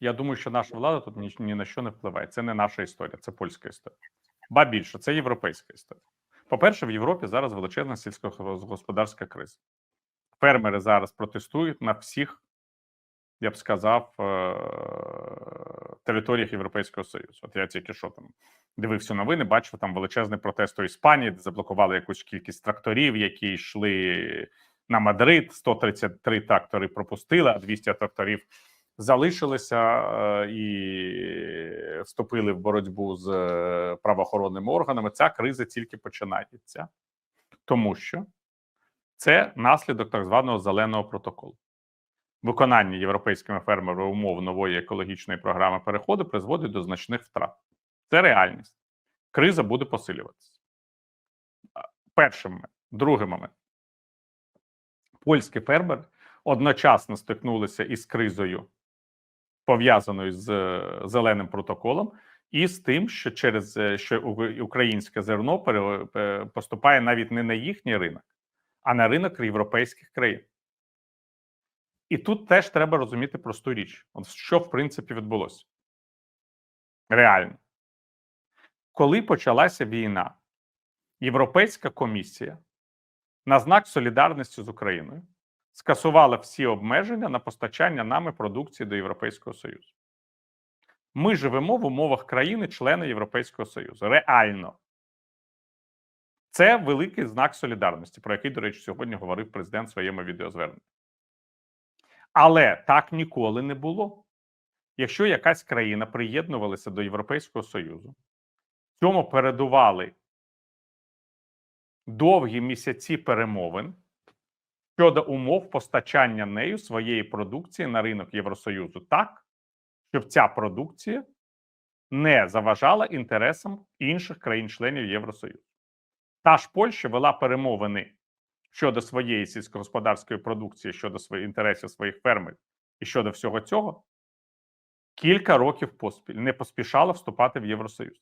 Я думаю, що наша влада тут ні, ні на що не впливає. Це не наша історія, це польська історія. Ба більше, це європейська історія. По-перше, в Європі зараз величезна сільськогосподарська криза. Фермери зараз протестують на всіх, я б сказав, е- територіях Європейського Союзу. От я тільки що там дивився новини, бачив там величезний протест у Іспанії, де заблокували якусь кількість тракторів, які йшли на Мадрид. 133 трактори пропустили, а 200 тракторів залишилися е, і вступили в боротьбу з е, правоохоронними органами. Ця криза тільки починається, тому що це наслідок так званого зеленого протоколу. Виконання європейськими фермерами умов нової екологічної програми переходу призводить до значних втрат. Це реальність. Криза буде посилюватися. Перший момент. Другий момент. Польські фермери одночасно стикнулися із кризою, пов'язаною з е, зеленим протоколом, і з тим, що через е, що українське зерно поступає навіть не на їхній ринок, а на ринок європейських країн. І тут теж треба розуміти просту річ: От що в принципі відбулося. Реально. Коли почалася війна, Європейська комісія на знак солідарності з Україною скасувала всі обмеження на постачання нами продукції до Європейського Союзу. Ми живемо в умовах країни-члени Європейського Союзу. Реально. Це великий знак солідарності, про який, до речі, сьогодні говорив президент в своєму відеозверненні. Але так ніколи не було. Якщо якась країна приєднувалася до Європейського Союзу, цьому передували довгі місяці перемовин щодо умов постачання нею своєї продукції на ринок Євросоюзу так, щоб ця продукція не заважала інтересам інших країн-членів Євросоюзу. Та ж Польща вела перемовини щодо своєї сільськогосподарської продукції, щодо своїх інтересів своїх фермерів і щодо всього цього кілька років поспіль не поспішала вступати в Євросоюз.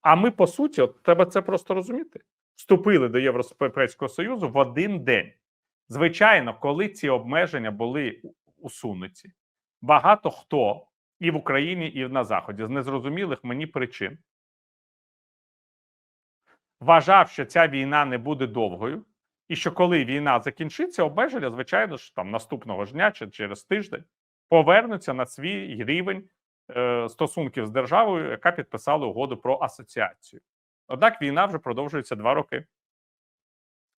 А ми, по суті, от треба це просто розуміти, вступили до Європейського Союзу в один день. Звичайно, коли ці обмеження були усунуті, багато хто і в Україні, і на Заході з незрозумілих мені причин вважав, що ця війна не буде довгою, і що коли війна закінчиться, обмеження, звичайно ж, там наступного ж дня чи через тиждень повернуться на свій рівень е, стосунків з державою, яка підписала угоду про асоціацію. Однак війна вже продовжується два роки.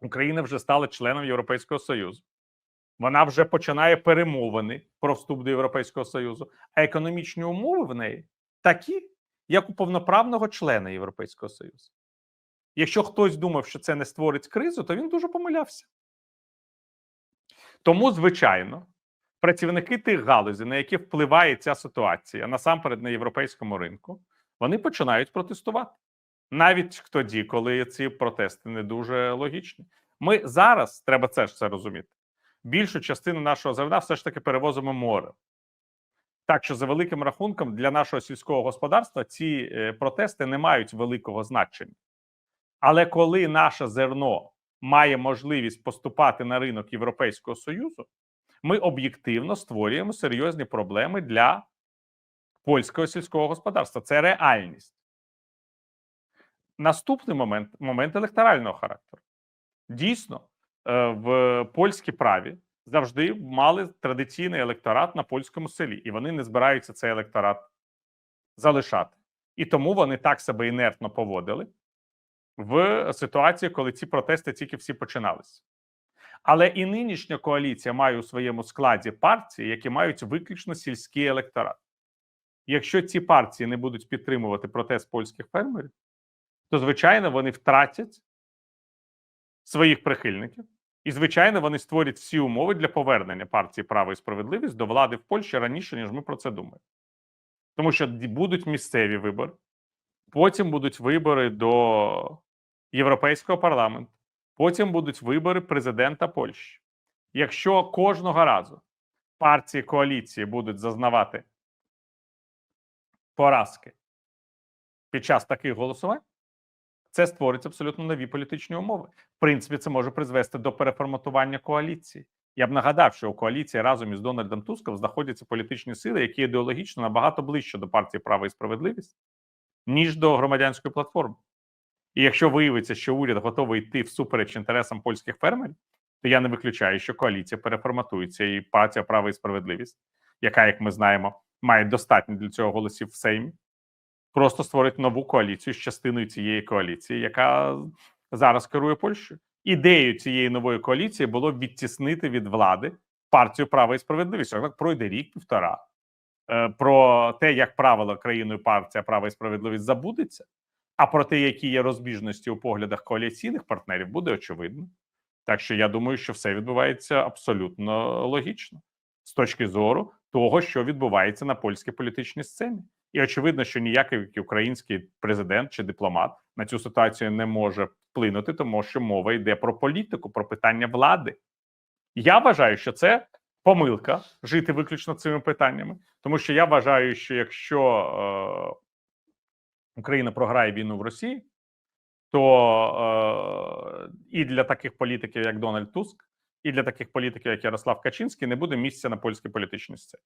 Україна вже стала членом Європейського Союзу. Вона вже починає перемовини про вступ до Європейського Союзу, а економічні умови в неї такі, як у повноправного члена Європейського Союзу. Якщо хтось думав, що це не створить кризу, то він дуже помилявся. Тому, звичайно, працівники тих галузей, на які впливає ця ситуація, насамперед на європейському ринку, вони починають протестувати. Навіть тоді, коли ці протести не дуже логічні. Ми зараз треба це ж це розуміти. Більшу частину нашого зерна все ж таки перевозимо море. Так що, за великим рахунком, для нашого сільського господарства ці е, протести не мають великого значення. Але коли наше зерно має можливість поступати на ринок Європейського Союзу, ми об'єктивно створюємо серйозні проблеми для польського сільського господарства. Це реальність. Наступний момент момент електорального характеру. Дійсно, е, в польській праві завжди мали традиційний електорат на польському селі, і вони не збираються цей електорат залишати. І тому вони так себе інертно поводили в ситуації, коли ці протести тільки всі починалися. Але і нинішня коаліція має у своєму складі партії, які мають виключно сільський електорат. Якщо ці партії не будуть підтримувати протест польських фермерів, то звичайно вони втратять своїх прихильників, і звичайно вони створять всі умови для повернення партії право і справедливість до влади в Польщі раніше, ніж ми про це думаємо. Тому що будуть місцеві вибори, потім будуть вибори до Європейського парламенту, потім будуть вибори президента Польщі. Якщо кожного разу партії коаліції будуть зазнавати поразки під час таких голосувань, це створить абсолютно нові політичні умови. В принципі, це може призвести до переформатування коаліції. Я б нагадав, що у коаліції разом із Дональдом Туском знаходяться політичні сили, які ідеологічно набагато ближче до партії Право і справедливість, ніж до громадянської платформи. І якщо виявиться, що уряд готовий йти всупереч інтересам польських фермерів, то я не виключаю, що коаліція переформатується і партія Право і справедливість, яка, як ми знаємо, має достатньо для цього голосів в Сеймі, просто створить нову коаліцію з частиною цієї коаліції, яка зараз керує Польщею. Ідеєю цієї нової коаліції було відтіснити від влади партію Право і справедливість. Так пройде рік, півтора. Е, Про те, як правила країною партія Право і справедливість забудеться, а про те, які є розбіжності у поглядах коаліційних партнерів, буде очевидно. Так що я думаю, що все відбувається абсолютно логічно з точки зору того, що відбувається на польській політичній сцені. І очевидно, що ніякий український президент чи дипломат на цю ситуацію не може вплинути, тому що мова йде про політику, про питання влади. Я вважаю, що це помилка жити виключно цими питаннями, тому що я вважаю, що якщо е, Україна програє війну в Росії, то е, і для таких політиків, як Дональд Туск, і для таких політиків, як Ярослав Качинський, не буде місця на польській політичній сцені.